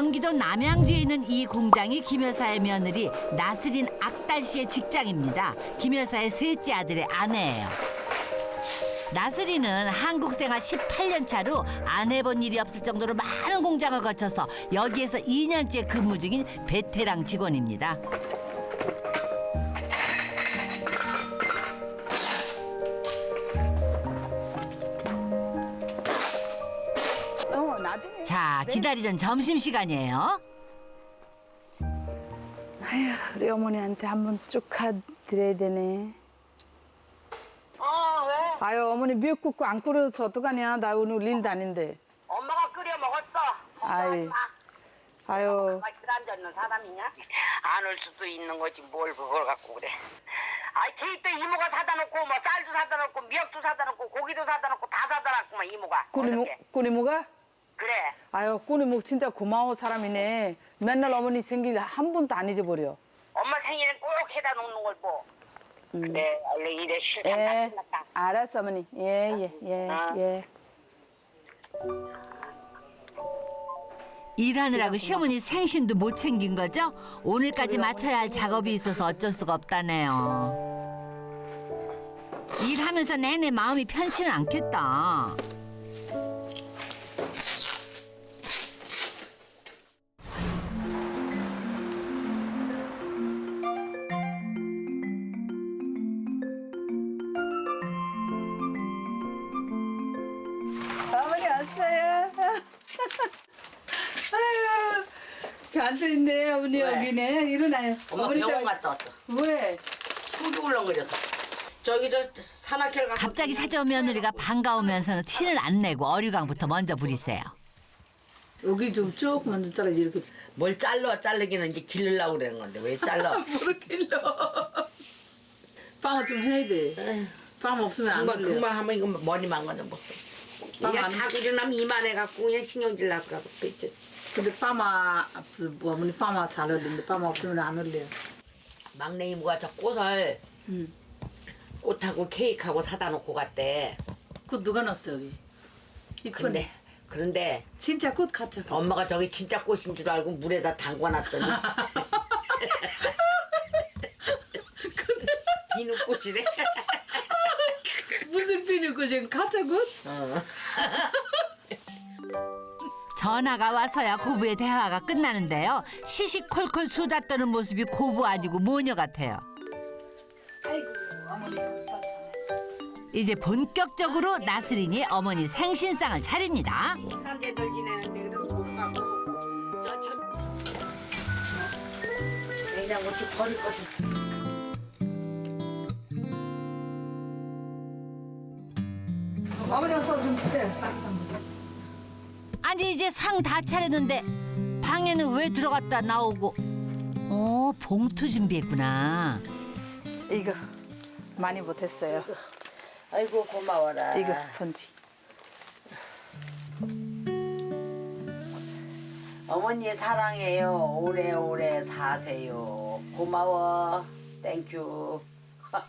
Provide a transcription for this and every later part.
경기도 남양주에 있는 이 공장이 김 여사의 며느리 나스린 악달 씨의 직장입니다. 김 여사의 셋째 아들의 아내예요. 나스린은 한국 생활 18년 차로 안 해본 일이 없을 정도로 많은 공장을 거쳐서 여기에서 2년째 근무 중인 베테랑 직원입니다. 자, 기다리던 점심 시간이에요. 아휴, 우리 어머니한테 한번 축하드려야 되네. 어, 왜? 아유, 어머니 미역국 안 끓여서 어떡하냐. 나 오늘 일도 아닌데. 엄마가 끓여 먹었어. 아이. 아유, 가만히 앉아있는 사람이냐? 안 올 수도 있는 거지 뭘 그걸 갖고 그래. 아이 걔때 이모가 사다 놓고 뭐 쌀도 사다 놓고 미역도 사다 놓고 고기도 사다 놓고 다 사다 놨구만 이모가. 어저께. 꾸니모가? 그래. 아유, 꾸니모 진짜 고마워 사람이네. 맨날 어머니 생길 한 번도 안 잊어버려. 엄마 생일엔 꼭 해다 놓는 걸 보. 그래 원래 이래 실참 다 예, 끝났다. 알았어, 어머니. 예, 예, 예, 아. 예. 일하느라고 시어머니 생신도 못 챙긴 거죠? 오늘까지 마쳐야 할 작업이 있어서 어쩔 수가 없다네요. 일하면서 내내 마음이 편치는 않겠다. 앉아있네, 어머니 왜? 여기네. 일어나요. 엄마 어머니 병원 갔다 왔어. 왜? 속이 울렁거려서. 저기 저 산악회 가서 갑자기 찾아온 며느리가 반가우면서는 티를 안 내고 어류강부터 먼저 부리세요. 여기 좀 조금만 좀 잘라 이렇게 뭘 잘라 자르기는 이제 기르려고 그러는 건데 왜 잘라? 모르겠어. 빵을 좀 해야 돼. 빵 없으면 안 금방 걸려. 금방 하면 이거 머리만 건져 못 써. 빵 얘가 안- 자꾸 일어나면 이만해 갖고 그냥 신경질 나서 가서 그랬지. 근데 파마 뭐 어머니 파마 잘 어울리는데 파마 없으면 안 어울려요. 막내 이모가 저 꽃을 응. 꽃하고 케이크하고 사다 놓고 갔대. 꽃 누가 넣었어 여기? 이쁜데. 근데 그런데 진짜 꽃 같아. 엄마가 저기 진짜 꽃인 줄 알고 물에다 담궈놨더니 비누 꽃이래. 무슨 비누고 지금 가짜 꽃? 어. 전화가 와서야 고부의 대화가 끝나는데요. 시시콜콜 수다 떠는 모습이 고부 아니고 모녀 같아요. 아이고 어머니 이제 본격적으로 나스린이 어머니 생신상을 차립니다. 신산제들 지내는데 그래서 못 가고 저 저. 냉장고 쭉 버릴 거 좀. 어머니 어서 좀 주세요. 아니 이제 상 다 차렸는데 방에는 왜 들어갔다 나오고? 어 봉투 준비했구나. 이거 많이 못했어요. 아이고 고마워라. 이거 편지. 어머니 사랑해요. 오래오래 사세요. 고마워. 땡큐.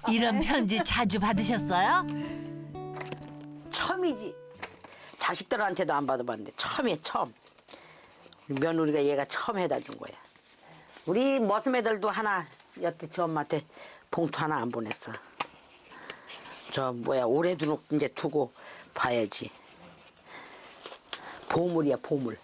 이런 편지 자주 받으셨어요? 처음이지. 자식들한테도 안 받아봤는데 처음이야 처음. 며느리가 얘가 처음 해다 준 거야. 우리 머슴 애들도 하나 여태 저 엄마한테 봉투 하나 안 보냈어. 저 뭐야 두 이제 두고 봐야지. 보물이야 보물.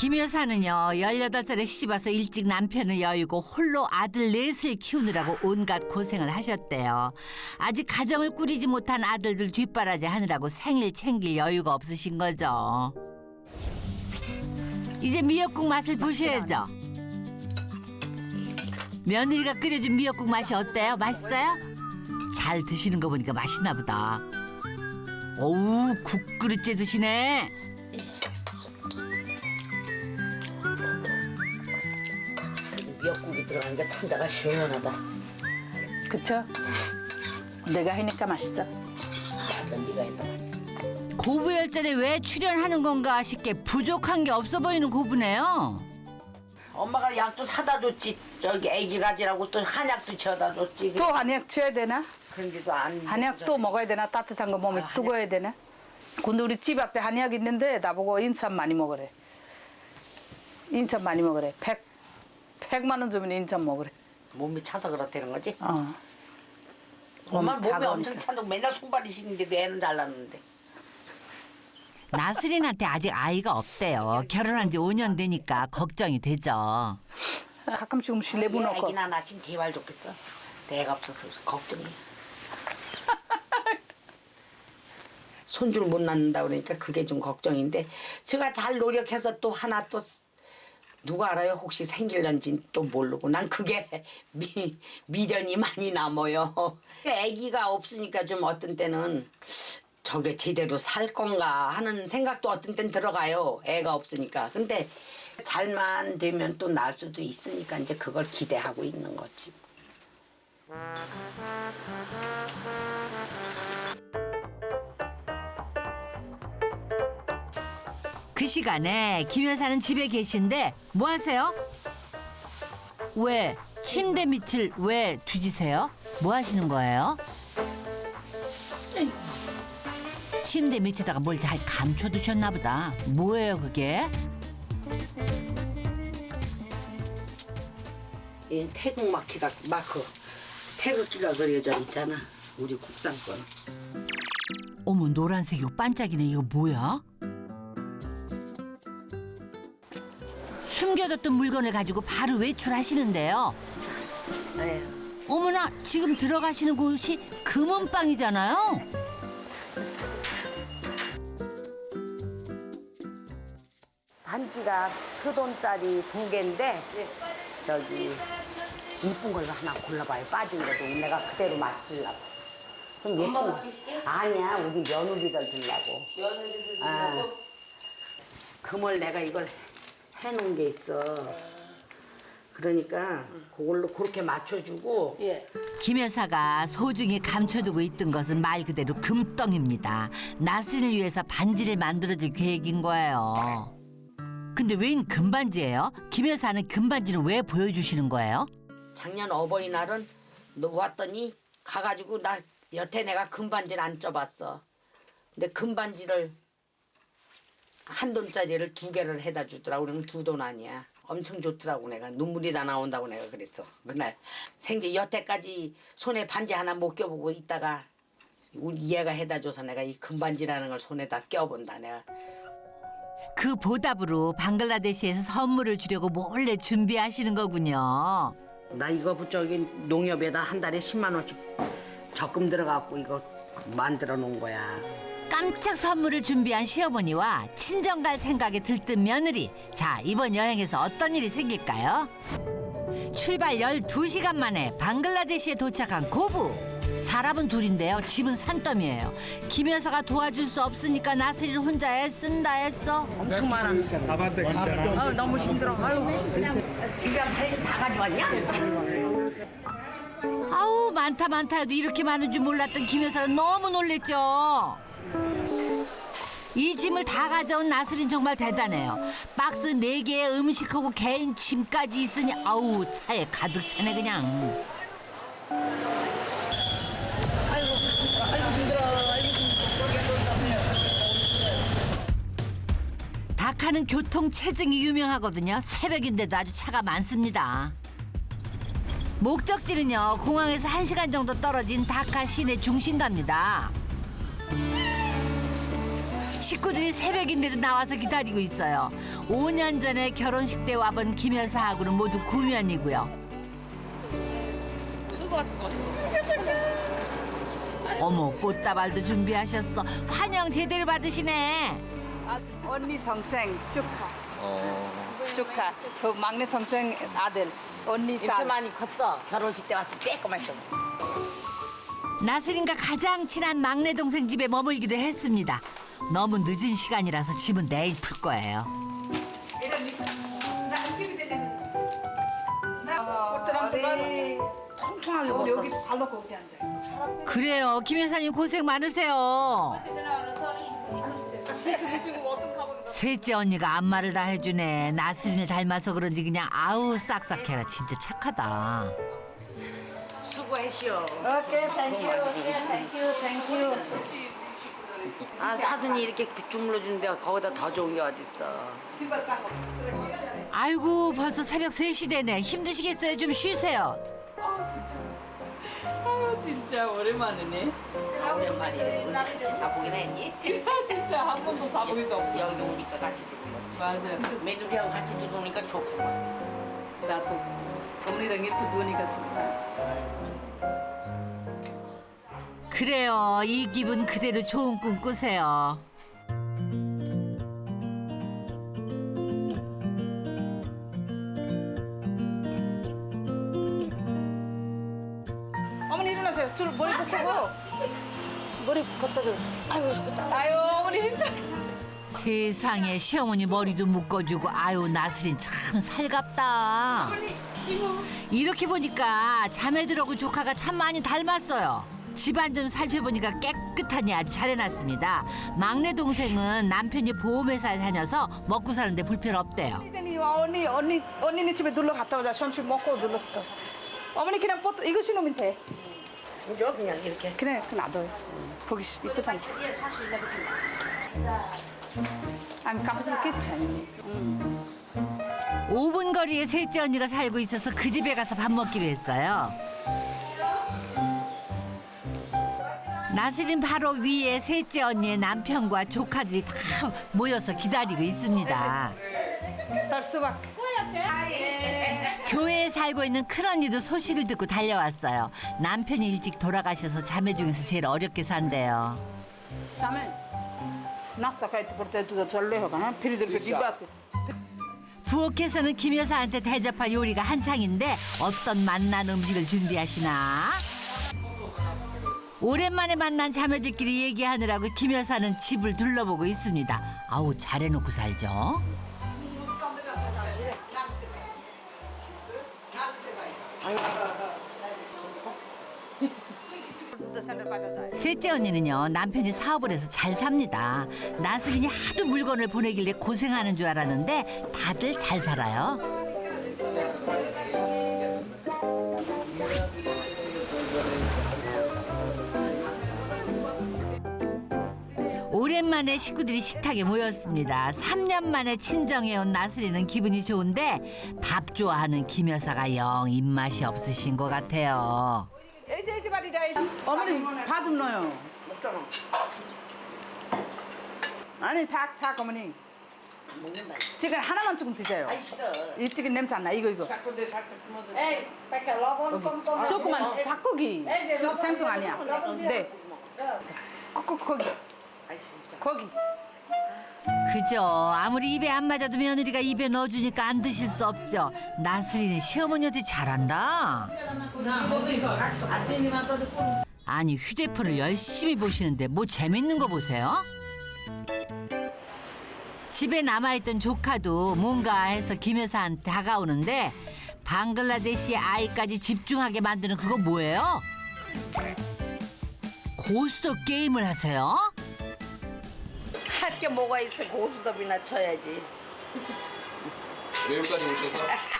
김 여사는요 18살에 시집와서 일찍 남편을 여의고 홀로 아들 넷을 키우느라고 온갖 고생을 하셨대요. 아직 가정을 꾸리지 못한 아들들 뒷바라지 하느라고 생일 챙길 여유가 없으신 거죠. 이제 미역국 맛을 보셔야죠. 며느리가 끓여준 미역국 맛이 어때요? 맛있어요? 잘 드시는 거 보니까 맛있나 보다. 어우 국그릇째 드시네. 미역국이 들어가니까 천자가 시원하다. 그쵸? 내가 하니까 맛있어. 맞아 네가 해서 맛있어. 고부열전에 왜 출연하는 건가 싶게 부족한 게 없어 보이는 고부네요. 엄마가 약도 사다 줬지. 저기 애기 가지라고 또 한약도 지어다 줬지. 또 한약 쳐야 되나? 그런데도 안. 한약 또 먹어야 되나? 따뜻한 거 몸에 아, 두고야 되나? 근데 우리 집 앞에 한약 있는데 나보고 인삼 많이 먹으래. 인천 많이 먹으래. 백, 백만 원 주면 인천 먹으래. 몸이 차서 그렇다는 거지? 어. 엄마 몸이 작으니까. 엄청 차도 맨날 손발이 시는데도 애는 잘 낳는데. 나스린한테 아직 아이가 없대요. 결혼한 지 5년 되니까 걱정이 되죠. 가끔씩 실내부 넣고. 애기나 낳으면 대발 좋겠어. 내가 없어서 걱정이야. 손주를 못 낳는다 그러니까 그게 좀 걱정인데 제가 잘 노력해서 또 하나 또 쓰- 누가 알아요? 혹시 생길런지 또 모르고. 난 그게 미, 미련이 많이 남아요. 아기가 없으니까 좀 어떤 때는 저게 제대로 살 건가 하는 생각도 어떤 땐 들어가요. 애가 없으니까. 근데 잘만 되면 또 날 수도 있으니까 이제 그걸 기대하고 있는 거지 그 시간에 김 여사는 집에 계신데 뭐 하세요? 왜 침대 밑을 왜 뒤지세요? 뭐 하시는 거예요? 침대 밑에다가 뭘 잘 감춰두셨나 보다. 뭐예요 그게? 이 태국 마키가 마크 태극기가 그려져 있잖아 우리 국산권 어머 노란색이고 반짝이네 이거 뭐야? 숨겨뒀던 물건을 가지고 바로 외출하시는데요. 네. 어머나 지금 들어가시는 곳이 금은방이잖아요. 반지가 서돈짜리 두 개인데 저기 이쁜 걸로 하나 골라봐요 빠진 거도 내가 그대로 맞추려고 좀 예쁜 거 아니야 우리 며느리들 주려고 며느리들 주려고? 금을 내가 이걸 해놓은 게 있어 그러니까 그걸로 그렇게 맞춰주고 김 여사가 소중히 감춰두고 있던 것은 말 그대로 금덩입니다. 나스를 위해서 반지를 만들어줄 계획인 거예요. 근데 웬 금반지예요? 김 여사는 금반지를 왜 보여주시는 거예요? 작년 어버이날은 놓았더니 가가지고 나 여태 내가 금반지를 안 쪄봤어. 근데 금반지를 한 돈짜리를 두 개를 해다 주더라고. 그러면 두 돈 아니야. 엄청 좋더라고 내가 눈물이 다 나온다고 내가 그랬어 그날 생제 여태까지 손에 반지 하나 못 껴보고 있다가 우리 얘가 해다 줘서 내가 이 금반지라는 걸 손에다 껴본다 내가 그 보답으로 방글라데시에서 선물을 주려고 몰래 준비하시는 거군요. 나 이거 저기 농협에다 한 달에 10만 원씩 적금 들어갖고 이거 만들어 놓은 거야. 깜짝 선물을 준비한 시어머니와 친정 갈 생각에 들뜬 며느리. 자, 이번 여행에서 어떤 일이 생길까요? 출발 12시간 만에 방글라데시에 도착한 고부. 사람은 둘인데요. 집은 산더미예요. 김 여사가 도와줄 수 없으니까 나스리를 혼자 애쓴다 했어. 엄청 많아. 아반떼 괜찮아? 아유, 너무 힘들어. 아유. 아우 많다 많다 해도 이렇게 많은 줄 몰랐던 김 여사는 너무 놀랬죠. 이 짐을 다 가져온 나스린 정말 대단해요. 박스 네개에 음식하고 개인 짐까지 있으니 아우 차에 가득 차네 그냥. 다카는 교통 체증이 유명하거든요. 새벽인데도 아주 차가 많습니다. 목적지는요 공항에서 1시간 정도 떨어진 다카 시내 중심가입니다 식구들이 새벽인데도 나와서 기다리고 있어요 5년 전에 결혼식 때 와본 김 여사하고는 모두 구면이고요 어머 꽃다발도 준비하셨어 환영 제대로 받으시네 언니 동생 축하. 축하. 그 막내 동생 아들. 언니 이렇게 딸. 많이 컸어. 결혼식 때 와서 쬐꼬만 있어. 나스린과 가장 친한 막내 동생 집에 머물기로 했습니다 너무 늦은 시간이라서 집은 내일 풀 거예요 통통하게. 여기 발 앉아요? 그래요 김 여사님 고생 많으세요 셋째 언니가 안마를 다 해주네. 나스린을 닮아서 그런지 그냥 아우 싹싹해라. 진짜 착하다. 수고했시오. 오케이, 땡큐. 땡큐, 땡큐. 아 사돈이 이렇게 주물러 주는데 거기다 더 좋은 게 어딨어. 아이고 벌써 새벽 3시 되네. 힘드시겠어요? 좀 쉬세요. 아유 진짜 오랜만이네. 오랜만이네. 우리 같이 자보긴 했니? 진짜 한 번도 자본 적 없어. 여기 오니까 같이 들어오지. 맞아요. 며느리하고 같이 들어오니까 좋구만. 나도 어머니랑 이렇게 노니까 좋다. 그래요. 이 기분 그대로 좋은 꿈 꾸세요. 어머니 일어나세요. 줄 머리 걷고 머리 걷다 줘. 아이고 좋다. 아유 어머니 힘들어. 세상에 시어머니 머리도 묶어주고 아유 나슬인 참 살갑다. 이렇게 보니까 자매들하고 조카가 참 많이 닮았어요. 집안 좀 살펴보니까 깨끗하니 아주 잘해놨습니다. 막내 동생은 남편이 보험회사에 다녀서 먹고 사는데 불편 없대요. 이제는 언니 언니 언니네 집에 놀러 갔다 오자. 점심 먹고 놀러 갔다 오자. 어머니 그냥 뽀 이거 신으면 돼. 그죠? 그냥 이렇게. 그래 그 놔둬요. 보기 싫- 이쁘잖아. 아니 깜빡이 괜찮니? 5분 거리에 셋째 언니가 살고 있어서 그 집에 가서 밥 먹기로 했어요. 나슬인 바로 위에 셋째 언니의 남편과 조카들이 다 모여서 기다리고 있습니다. 수박. 교회에 살고 있는 큰언니도 소식을 듣고 달려왔어요. 남편이 일찍 돌아가셔서 자매 중에서 제일 어렵게 산대요. dibattito. 부엌에서는 김 여사한테 대접할 요리가 한창인데 어떤 맛난 음식을 준비하시나? 오랜만에 만난 자매들끼리 얘기하느라고 김 여사는 집을 둘러보고 있습니다. 아우 잘해놓고 살죠. 셋째 언니는요 남편이 사업을 해서 잘 삽니다. 나슬인이 하도 물건을 보내길래 고생하는 줄 알았는데 다들 잘 살아요. 오랜만에 식구들이 식탁에 모였습니다. 3년 만에 친정해온 나슬이는 기분이 좋은데 밥 좋아하는 김 여사가 영 입맛이 없으신 것 같아요. 이제 이제 말이라. 어머니 파좀 넣어요. 아니 닭, 닭 어머니. 먹는다. 지금 하나만 조금 드세요. 아이 싫어. 이 냄새 안 나. 이거 이거. Con 조그만 닭고기. 수- 생선 아니야. 네. 거기 거기 아이 싫어. 거기. 그죠. 아무리 입에 안 맞아도 며느리가 입에 넣어주니까 안 드실 수 없죠. 나슬이는 시어머니한테 잘한다. 아니 휴대폰을 열심히 보시는데 뭐 재밌는 거 보세요? 집에 남아있던 조카도 뭔가 해서 김 여사한테 다가오는데 방글라데시 아이까지 집중하게 만드는 그거 뭐예요? 고스톱 게임을 하세요? 할 게 뭐가 있어 고수덥이나 쳐야지. 외국까지 오셔서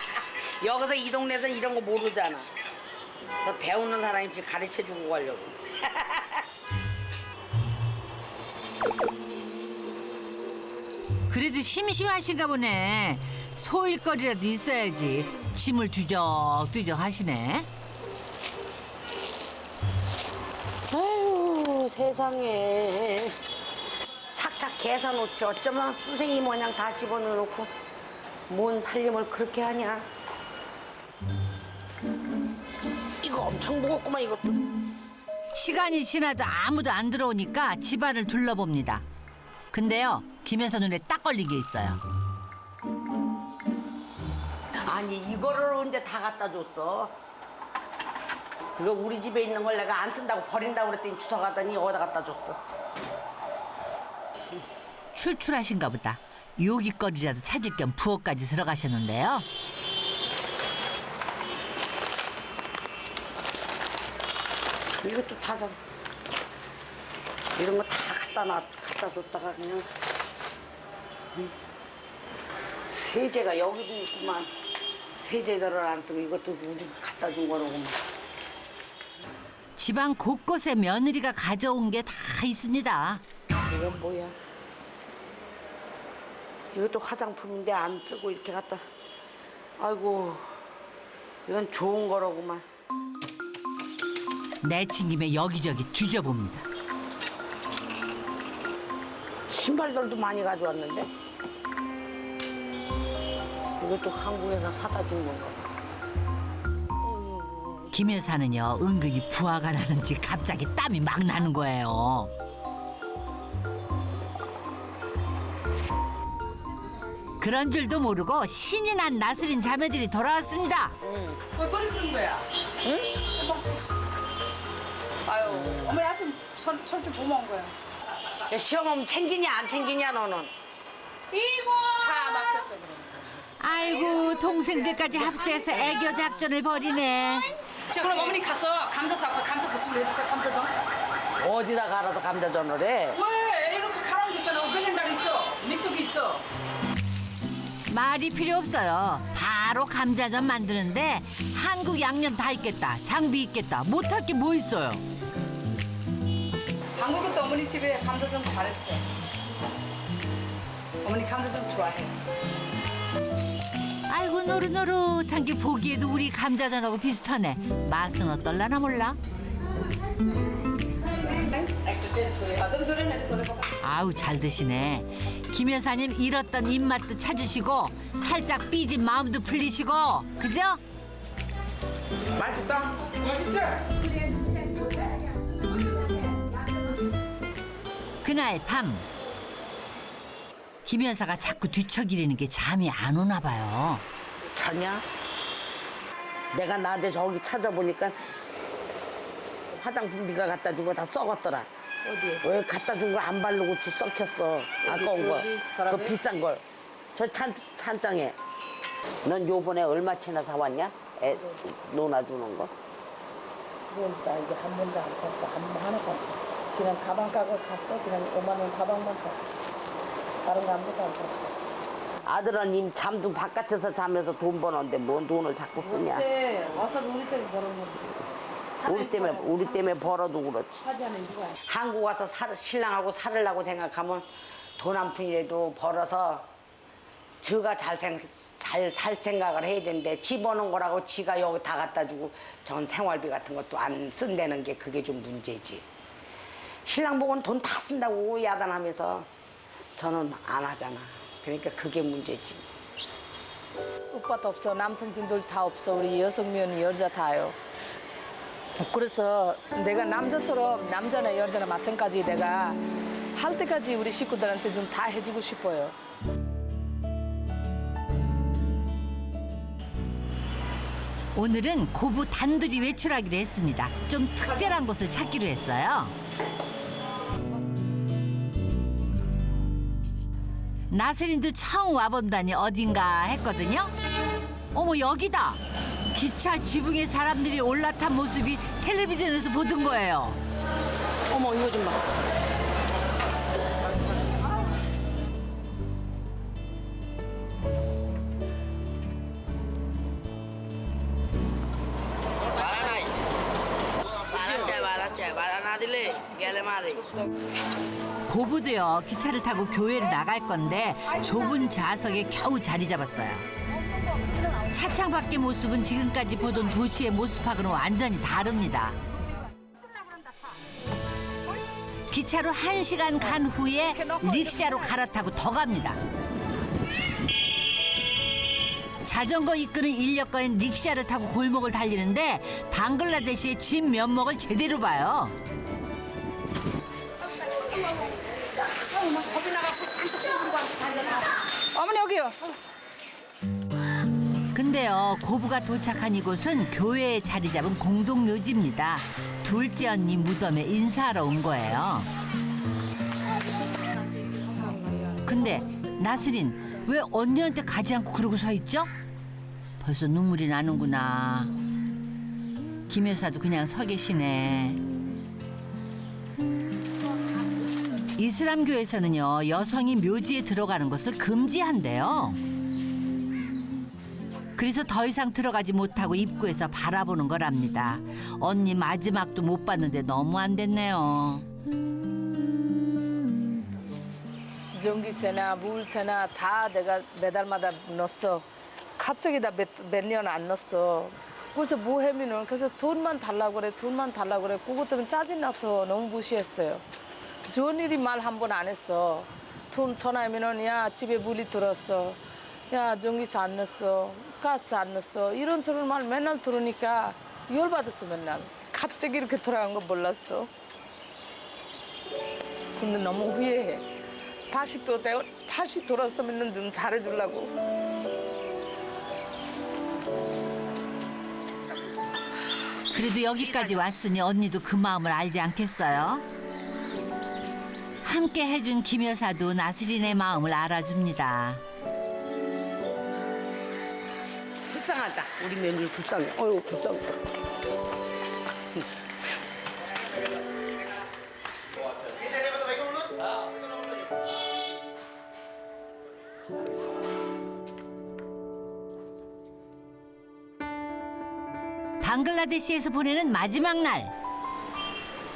여기서 이 동네에서 이런 거 모르잖아. 그래서 배우는 사람이 가르쳐 주고 가려고. 그래도 심심하신가 보네. 소일거리라도 있어야지. 짐을 뒤적뒤적 하시네. 아유 세상에 착착 계산 놓지. 어쩌면 수생이 모양 다 집어넣어놓고 뭔 살림을 그렇게 하냐. 이거 엄청 무겁구만 이것도. 시간이 지나도 아무도 안 들어오니까 집안을 둘러봅니다. 근데요, 김여사 눈에 딱 걸린 게 있어요. 아니 이거를 언제 다 갖다 줬어? 이거 우리 집에 있는 걸 내가 안 쓴다고 버린다고 그랬더니 주워 가더니 어디다 갖다 줬어 출출하신가 보다. 요깃거리라도 찾을 겸 부엌까지 들어가셨는데요. 이것도 다 전, 이런 거 다 갖다 놔, 갖다 줬다가 그냥. 응. 세제가 여기도 있구만. 세제들을 안 쓰고 이것도 우리가 갖다 준 거로구만. 집안 곳곳에 며느리가 가져온 게 다 있습니다. 이건 뭐야? 이것도 화장품인데 안 쓰고 이렇게 갖다. 아이고, 이건 좋은 거라고만. 내친김에 여기저기 뒤져봅니다. 신발들도 많이 가져왔는데. 이것도 한국에서 사다 준 건가 봐. 김 여사는요 은근히 부하가 나는지 갑자기 땀이 막 나는 거예요. 그런 줄도 모르고 신이 난 나스린 자매들이 돌아왔습니다. 뭘 버리는 거야? 응? 아유, 어머니 아침 손, 손좀 보면 온 거야. 야, 시험하면 챙기냐 안 챙기냐 너는? 차 막혔어, 그럼. 아이고 동생들까지 합세해서 애교 작전을 벌이네. 그럼 어머니 가서 감자 사고 감자 부침을 해줄까 감자전? 어디다 갈아서 감자전을 해? 왜 말이 필요 없어요. 바로 감자전 만드는데 한국 양념 다 있겠다. 장비 있겠다. 못할 게 뭐 있어요. 한국에도 어머니 집에 감자전 잘했어. 어머니 감자전 좋아해. 아이고 노릇노릇한 게 보기에도 우리 감자전하고 비슷하네. 맛은 어떨라나 몰라. 아우 잘 드시네. 김 여사님 잃었던 입맛도 찾으시고 살짝 삐진 마음도 풀리시고 그죠? 맛있다. 맛있지? 그날 밤. 김 여사가 자꾸 뒤척이리는 게 잠이 안 오나 봐요. 가냐? 내가 낮에 저기 찾아보니까 화장품비가 갖다 준 거 다 썩었더라. 어디? 왜 갖다 준거안 바르고 주 썩혔어? 아까운 거. 그 비싼 걸. 저 찬, 찬장에. 넌 요번에 얼마치나 사왔냐? 애 논아주는 거? 그러니까 이게 한 번도 안 샀어. 한 번 하나도 안 샀어. 그냥 가방 가고 갔어. 그냥 5만 원 가방만 샀어. 다른 거 아무것도 안 샀어. 아들은 임 잠도 바깥에서 자면서 돈 버는데 뭔 돈을 자꾸 쓰냐? 근데 와서 우리 때문에 버는 건데. 우리 때문에 우리 때문에 벌어도 그렇지. 한국 와서 살, 신랑하고 살으려고 생각하면 돈 한 푼이라도 벌어서 저가 잘살 생각을 해야 되는데 집어넣은 거라고 지가 여기 다 갖다 주고 전 생활비 같은 것도 안 쓴다는 게 그게 좀 문제지. 신랑 보고는 돈 다 쓴다고 야단하면서 저는 안 하잖아. 그러니까 그게 문제지. 오빠도 없어. 남동생들 다 없어. 우리 여성면 여자 다요. 그래서 내가 남자처럼 남자나 여자나 마찬가지 내가 할 때까지 우리 식구들한테 좀 다 해주고 싶어요. 오늘은 고부 단둘이 외출하기로 했습니다. 좀 특별한 곳을 찾기로 했어요. 나슬인도 처음 와본다니 어딘가 했거든요. 어머 여기다. 기차 지붕에 사람들이 올라탄 모습이 텔레비전에서 보던 거예요. 어머 이거 좀 봐. 고부도요 기차를 타고 교회를 나갈 건데 좁은 좌석에 겨우 자리 잡았어요. 차창 밖의 모습은 지금까지 보던 도시의 모습하고는 완전히 다릅니다. 기차로 한시간간 후에 릭샤로 갈아타고 더 갑니다. 자전거 이끄는 인력거인 릭샤를 타고 골목을 달리는데 방글라데시의 집 면목을 제대로 봐요. 어머니 여기요. 근데요 고부가 도착한 이곳은 교회에 자리 잡은 공동묘지입니다. 둘째 언니 무덤에 인사하러 온 거예요. 근데 나스린 왜 언니한테 가지 않고 그러고 서 있죠? 벌써 눈물이 나는구나. 김 여사도 그냥 서 계시네. 이슬람교에서는요 여성이 묘지에 들어가는 것을 금지한대요. 그래서 더 이상 들어가지 못하고 입구에서 바라보는 거랍니다. 언니 마지막도 못 봤는데 너무 안 됐네요. 전기세나 물세나 다 내가 매달마다 넣었어. 갑자기 나몇년안 넣었어. 그래서 뭐 해미는 그래서 돈만 달라고 그래 돈만 달라고 그래 그것 때문에 짜증나서 너무 무시했어요. 좋은 일이 말 한 번 안 했어. 돈 전화하면은 야 집에 물이 들었어. 야 전기세 안 넣었어. 가스 안 넣었어. 이런 저런 말 맨날 들으니까 열받았어 맨날. 갑자기 이렇게 돌아간 거 몰랐어. 근데 너무 후회해. 다시 또 다시 돌아서면 좀 잘해주려고. 그래도 여기까지 왔으니 언니도 그 마음을 알지 않겠어요? 함께 해준 김 여사도 나슬이네 마음을 알아줍니다. 불쌍하다. 우리 며느리 불쌍해. 어휴 불쌍해. 방글라데시에서 보내는 마지막 날.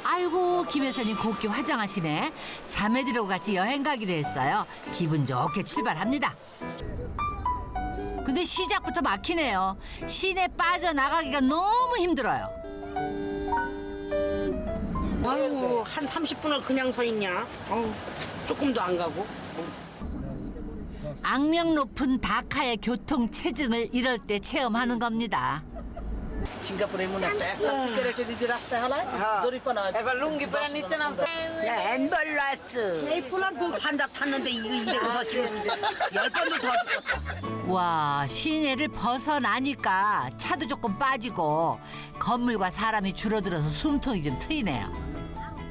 아이고 김 여사님 곱게 화장하시네. 자매들하고 같이 여행 가기로 했어요. 기분 좋게 출발합니다. 근데 시작부터 막히네요. 시내 빠져나가기가 너무 힘들어요. 아이고 한 30분을 그냥 서 있냐? 어우, 조금도 안 가고. 악명 높은 다카의 교통 체증을 이럴 때 체험하는 겁니다. সিঙ্গাপুরের মনে একটা একটা সিগারেটের যে রাস্তা হলায় জরিপা নয় এবার লুঙ্গি পরে নিচে নামছে 야 엠벌라스. 환자 탔는데 이거 이래고서 지금 열 번도 더 죽었다. 와 시내를 벗어나니까 차도 조금 빠지고 건물과 사람이 줄어들어서 숨통이 좀 트이네요.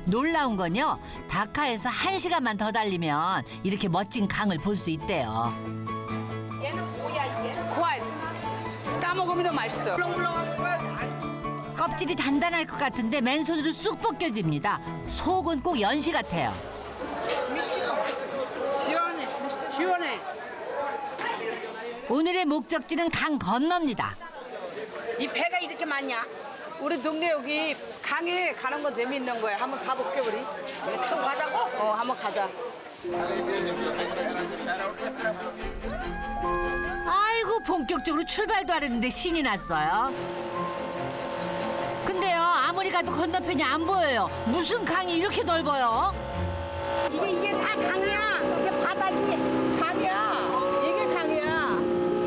놀라운 건요 다카에서 한 시간만 더 달리면 이렇게 멋진 강을 볼 수 있대요. 먹으면 맛있어 껍질이 단단할 것 같은데 맨손으로 쑥 벗겨집니다. 속은 꼭 연시 같아요. 시원해. 시원해. 오늘의 목적지는 강 건너입니다. 이 배가 이렇게 많냐? 우리 동네 여기 강에 가는 거 재미있는 거야 한번 가볼게 우리 여기 타고 가자고? 어 한번 가자 아이고 본격적으로 출발도 안 했는데 신이 났어요. 근데요 아무리 가도 건너편이 안 보여요. 무슨 강이 이렇게 넓어요? 이게 이게 다 강이야 이게 바다지 강이야 이게 강이야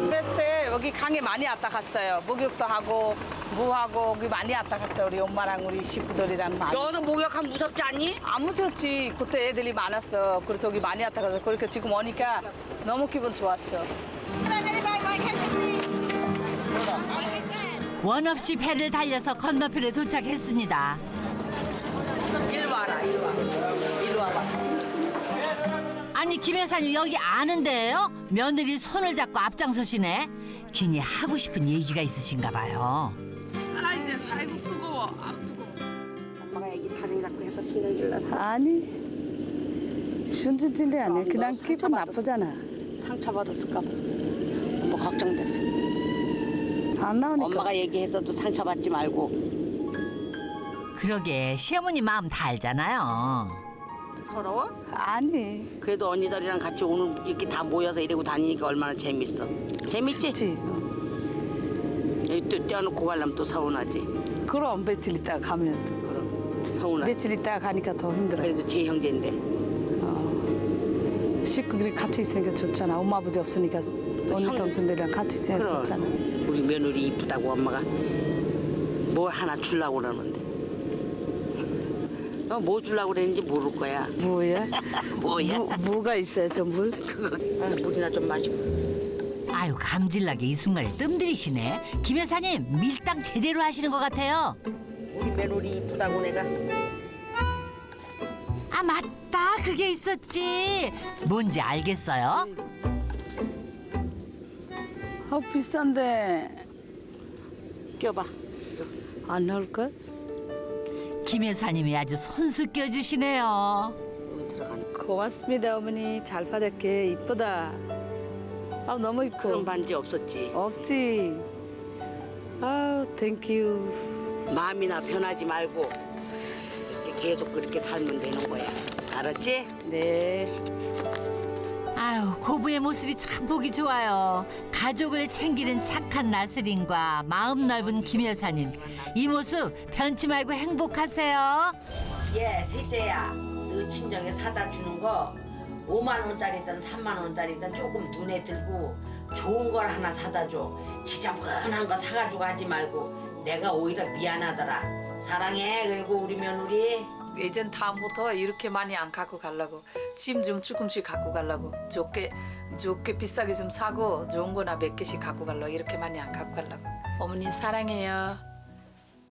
그랬을 때 여기 강에 많이 왔다 갔어요 목욕도 하고 뭐 하고 여기 많이 왔다 갔어요 우리 엄마랑 우리 식구들이랑 많이 너도 목욕하면 무섭지 않니? 안 무섭지 그때 애들이 많았어 그래서 여기 많이 왔다 갔어 그러니까 지금 오니까 너무 기분 좋았어 원 없이 배를 달려서 건너편에 도착했습니다. 이리 와라 이리 와 이리 와봐 아니 김 여사님 여기 아는데요? 며느리 손을 잡고 앞장서시네. 괜히 하고 싶은 얘기가 있으신가 봐요. 엄마가 애기 다리 잡고 해서 신경 질렀어. 아니. 순진질이 아니야. 그냥 기분 나쁘잖아. 상처 받았을까 봐. 엄마 걱정됐어. 안 나오니까. 엄마가 얘기해서도 상처 받지 말고. 그러게 시어머니 마음 다 알잖아요. 서러워? 아니. 그래도 언니들이랑 같이 오늘 이렇게 다 모여서 이러고 다니니까 얼마나 재밌어. 재밌지? 그치. 또 떼어놓고 가려면 또 서운하지. 그럼 며칠 있다가 가면 그럼 서운하지. 며칠 있다가 가니까 더 힘들어. 그래도 제 형제인데. 식구들이 같이 있으니까 좋잖아. 엄마 아버지 없으니까 언니 형- 동생들이랑 같이 있으니까 그럼 좋잖아. 우리 며느리 이쁘다고 엄마가 뭐 하나 주려고 그러는데. 너 뭐 주려고 그랬는지 모를 거야. 뭐야? 뭐야? 뭐, 뭐가 있어요? 그거 아, 물이나 좀 마시고. 아유 감질나게 이 순간에 뜸들이시네. 김 여사님 밀당 제대로 하시는 것 같아요. 우리 며느리 이쁘다고 내가. 아 맞다 그게 있었지. 뭔지 알겠어요? 아, 비싼데 껴봐. 안 나올까? 김 여사님이 아주 손수 껴주시네요. 여기. 고맙습니다, 어머니. 잘 받을게. 이쁘다. 아, 너무 이뻐. 그런 반지 없었지. 없지. 아우, 땡큐. 마음이나 변하지 말고 이렇게 계속 그렇게 살면 되는 거야. 알았지? 네. 아유, 고부의 모습이 참 보기 좋아요. 가족을 챙기는 착한 나슬인과 마음 넓은 김 여사님. 이 모습 변치 말고 행복하세요. 얘 셋째야 너 친정에 사다 주는 거 5만 원짜리든 3만 원짜리든 조금 눈에 들고 좋은 걸 하나 사다 줘. 지저분한 거 사가지고 하지 말고 내가 오히려 미안하더라. 사랑해. 그리고 우리 며느리. 예전 다음부터 이렇게 많이 안 갖고 가려고 짐 좀 조금씩 갖고 가려고 좋게 좋게 비싸게 좀 사고 좋은 거나 몇 개씩 갖고 가려고 이렇게 많이 안 갖고 가려고. 어머니 사랑해요